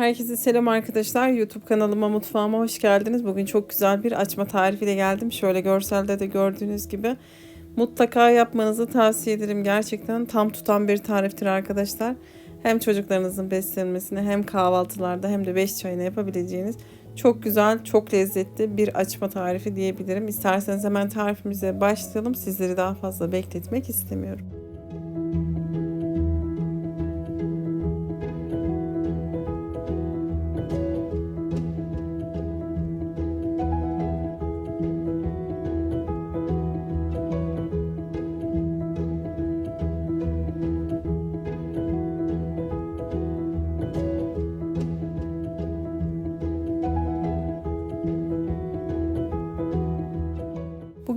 Herkese selam arkadaşlar. YouTube kanalıma mutfağıma hoş geldiniz. Bugün çok güzel bir açma tarifiyle geldim. Şöyle görselde de gördüğünüz gibi mutlaka yapmanızı tavsiye ederim. Gerçekten tam tutan bir tariftir arkadaşlar. Hem çocuklarınızın beslenmesini hem kahvaltılarda hem de beş çayına yapabileceğiniz çok güzel, çok lezzetli bir açma tarifi diyebilirim. İsterseniz hemen tarifimize başlayalım. Sizleri daha fazla bekletmek istemiyorum.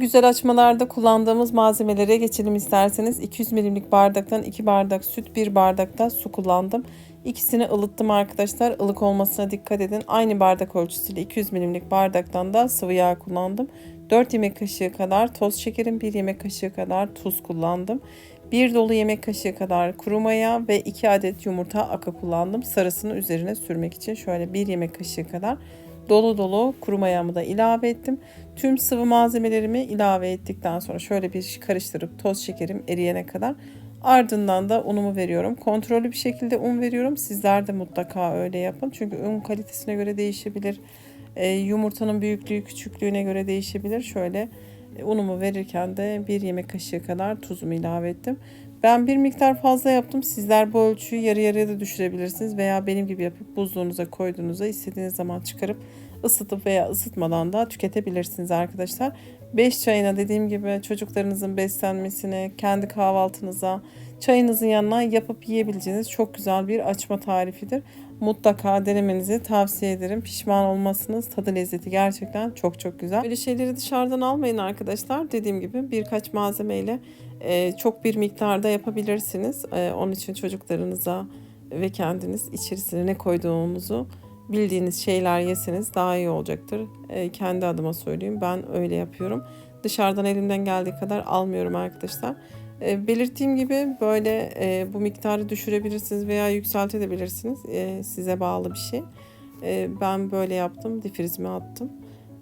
Güzel açmalarda kullandığımız malzemelere geçelim isterseniz. 200 milimlik bardaktan 2 bardak süt, 1 bardak da su kullandım. İkisini ılıttım arkadaşlar. Ilık olmasına dikkat edin. Aynı bardak ölçüsüyle 200 milimlik bardaktan da sıvı yağ kullandım. 4 yemek kaşığı kadar toz şekerim, 1 yemek kaşığı kadar tuz kullandım. 1 dolu yemek kaşığı kadar kuru maya ve 2 adet yumurta akı kullandım. Sarısını üzerine sürmek için şöyle 1 yemek kaşığı kadar dolu dolu kuru mayamı da ilave ettim. Tüm sıvı malzemelerimi ilave ettikten sonra şöyle bir karıştırıp toz şekerim eriyene kadar ardından da unumu veriyorum. Kontrollü bir şekilde un veriyorum. Sizler de mutlaka öyle yapın. Çünkü un kalitesine göre değişebilir. E, yumurtanın büyüklüğü küçüklüğüne göre değişebilir. Şöyle unumu verirken de bir yemek kaşığı kadar tuzumu ilave ettim. Ben bir miktar fazla yaptım. Sizler bu ölçüyü yarı yarıya da düşürebilirsiniz veya benim gibi yapıp buzluğunuza koyduğunuzda istediğiniz zaman çıkarıp ısıtıp veya ısıtmadan da tüketebilirsiniz arkadaşlar. 5 çayına dediğim gibi çocuklarınızın beslenmesine, kendi kahvaltınıza, çayınızın yanına yapıp yiyebileceğiniz çok güzel bir açma tarifidir. Mutlaka denemenizi tavsiye ederim. Pişman olmasınız. Tadı lezzeti gerçekten çok çok güzel. Böyle şeyleri dışarıdan almayın arkadaşlar. Dediğim gibi birkaç malzemeyle e, çok bir miktarda yapabilirsiniz. E, onun için çocuklarınıza ve kendiniz içerisine ne koyduğunuzu bildiğiniz şeyler yeseniz daha iyi olacaktır. E, kendi adıma söyleyeyim. Ben öyle yapıyorum. Dışarıdan elimden geldiği kadar almıyorum arkadaşlar. E, belirttiğim gibi böyle e, bu miktarı düşürebilirsiniz veya yükseltebilirsiniz. E, size bağlı bir şey. E, ben böyle yaptım. Difrizime attım.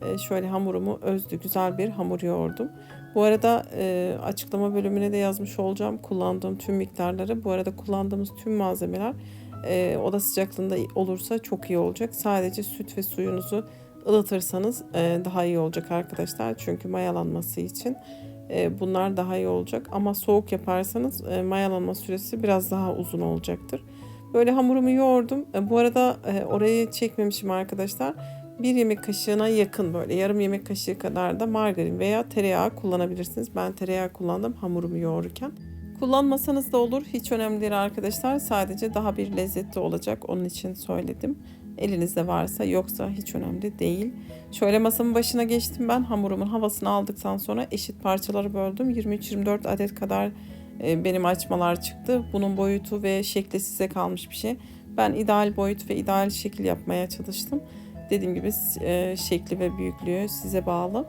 E, şöyle hamurumu özlü güzel bir hamur yoğurdum. Bu arada e, açıklama bölümüne de yazmış olacağım kullandığım tüm miktarları. Bu arada kullandığımız tüm malzemeler e, oda sıcaklığında olursa çok iyi olacak. Sadece süt ve suyunuzu ılıtırsanız e, daha iyi olacak arkadaşlar. Çünkü mayalanması için e, bunlar daha iyi olacak. Ama soğuk yaparsanız e, mayalanma süresi biraz daha uzun olacaktır. Böyle hamurumu yoğurdum. E, bu arada e, orayı çekmemişim arkadaşlar. Bir yemek kaşığına yakın böyle yarım yemek kaşığı kadar da margarin veya tereyağı kullanabilirsiniz. Ben tereyağı kullandım hamurumu yoğururken. Kullanmasanız da olur. Hiç önemli değil arkadaşlar. Sadece daha bir lezzetli olacak. Onun için söyledim. Elinizde varsa yoksa hiç önemli değil. Şöyle masamın başına geçtim ben. Hamurumun havasını aldıktan sonra eşit parçaları böldüm. 23-24 adet kadar e, benim açmalar çıktı. Bunun boyutu ve şekli size kalmış bir şey. Ben ideal boyut ve ideal şekil yapmaya çalıştım. Dediğim gibi e, şekli ve büyüklüğü size bağlı.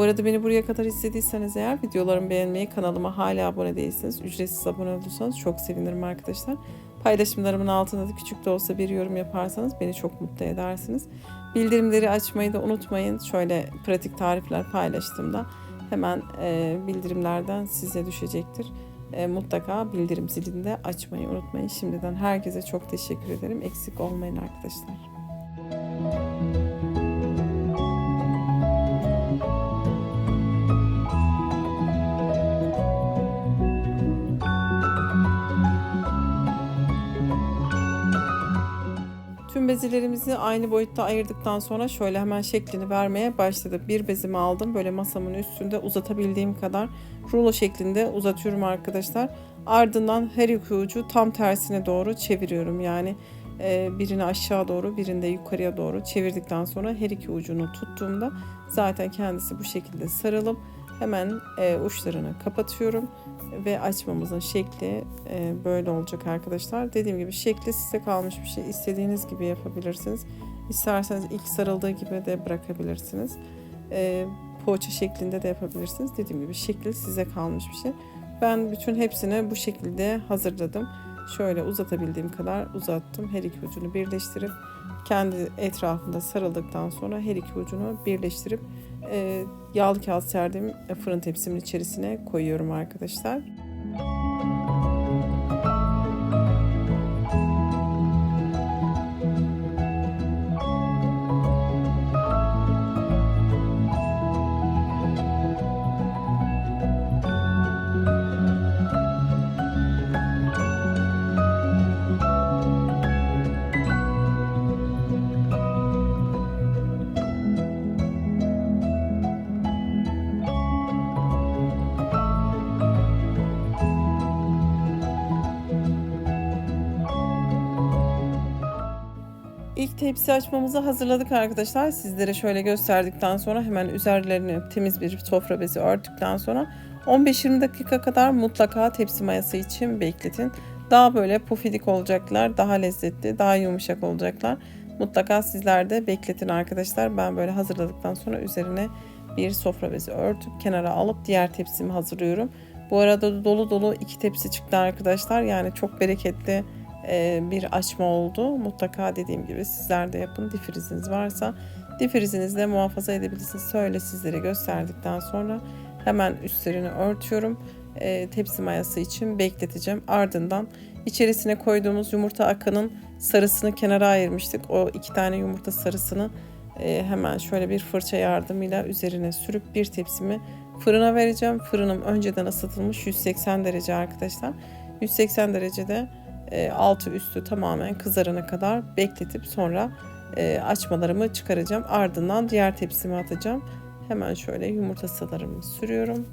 Bu arada beni buraya kadar izlediyseniz eğer videolarımı beğenmeyi, kanalıma hala abone değilseniz, ücretsiz abone olursanız çok sevinirim arkadaşlar. Paylaşımlarımın altında da küçük de olsa bir yorum yaparsanız beni çok mutlu edersiniz. Bildirimleri açmayı da unutmayın. Şöyle pratik tarifler paylaştığımda hemen e, bildirimlerden size düşecektir. E, mutlaka bildirim zilini de açmayı unutmayın. Şimdiden herkese çok teşekkür ederim. Eksik olmayın arkadaşlar. Bezelerimizi aynı boyutta ayırdıktan sonra şöyle hemen şeklini vermeye başladım. Bir bezimi aldım böyle masamın üstünde uzatabildiğim kadar rulo şeklinde uzatıyorum arkadaşlar. Ardından her iki ucu tam tersine doğru çeviriyorum. Yani e, birini aşağı doğru birini de yukarıya doğru çevirdikten sonra her iki ucunu tuttuğumda zaten kendisi bu şekilde sarılıp hemen e, uçlarını kapatıyorum ve açmamızın şekli e, böyle olacak arkadaşlar. Dediğim gibi şekli size kalmış bir şey. İstediğiniz gibi yapabilirsiniz. İsterseniz ilk sarıldığı gibi de bırakabilirsiniz. E, poğaça şeklinde de yapabilirsiniz. Dediğim gibi şekli size kalmış bir şey. Ben bütün hepsini bu şekilde hazırladım. Şöyle uzatabildiğim kadar uzattım. Her iki ucunu birleştirip kendi etrafında sarıldıktan sonra her iki ucunu birleştirip e, yağlı kağıt serdiğim fırın tepsimin içerisine koyuyorum arkadaşlar. İlk tepsi açmamızı hazırladık arkadaşlar. Sizlere şöyle gösterdikten sonra hemen üzerlerini temiz bir sofra bezi örttükten sonra 15-20 dakika kadar mutlaka tepsi mayası için bekletin. Daha böyle pufidik olacaklar, daha lezzetli, daha yumuşak olacaklar. Mutlaka sizler de bekletin arkadaşlar. Ben böyle hazırladıktan sonra üzerine bir sofra bezi örtüp kenara alıp diğer tepsimi hazırlıyorum. Bu arada dolu dolu iki tepsi çıktı arkadaşlar. Yani çok bereketli bir açma oldu. Mutlaka dediğim gibi sizler de yapın. Difriziniz varsa difrizinizde muhafaza edebilirsiniz. Şöyle sizlere gösterdikten sonra hemen üstlerini örtüyorum. E, tepsi mayası için bekleteceğim. Ardından içerisine koyduğumuz yumurta akının sarısını kenara ayırmıştık. O iki tane yumurta sarısını e, hemen şöyle bir fırça yardımıyla üzerine sürüp bir tepsimi fırına vereceğim. Fırınım önceden ısıtılmış 180 derece arkadaşlar. 180 derecede e, altı üstü tamamen kızarana kadar bekletip sonra e, açmalarımı çıkaracağım. Ardından diğer tepsime atacağım. Hemen şöyle yumurta salarımı sürüyorum.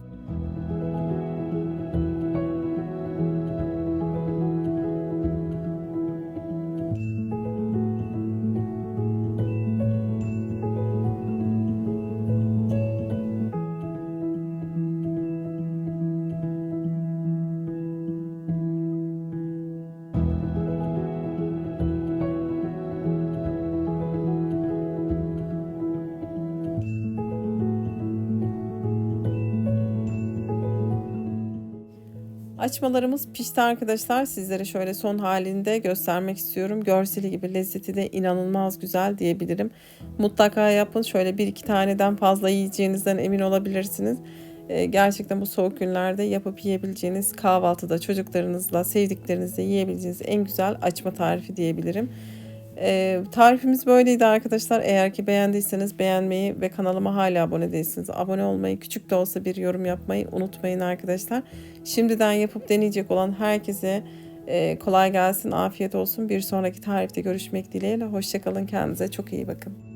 Açmalarımız pişti arkadaşlar. Sizlere şöyle son halinde göstermek istiyorum. Görseli gibi lezzeti de inanılmaz güzel diyebilirim. Mutlaka yapın. Şöyle bir iki taneden fazla yiyeceğinizden emin olabilirsiniz. Ee, gerçekten bu soğuk günlerde yapıp yiyebileceğiniz kahvaltıda çocuklarınızla, sevdiklerinizle yiyebileceğiniz en güzel açma tarifi diyebilirim. Ee, tarifimiz böyleydi arkadaşlar. Eğer ki beğendiyseniz beğenmeyi ve kanalıma hala abone değilsiniz. Abone olmayı, küçük de olsa bir yorum yapmayı unutmayın arkadaşlar. Şimdiden yapıp deneyecek olan herkese e, kolay gelsin, afiyet olsun. Bir sonraki tarifte görüşmek dileğiyle. Hoşçakalın, kendinize çok iyi bakın.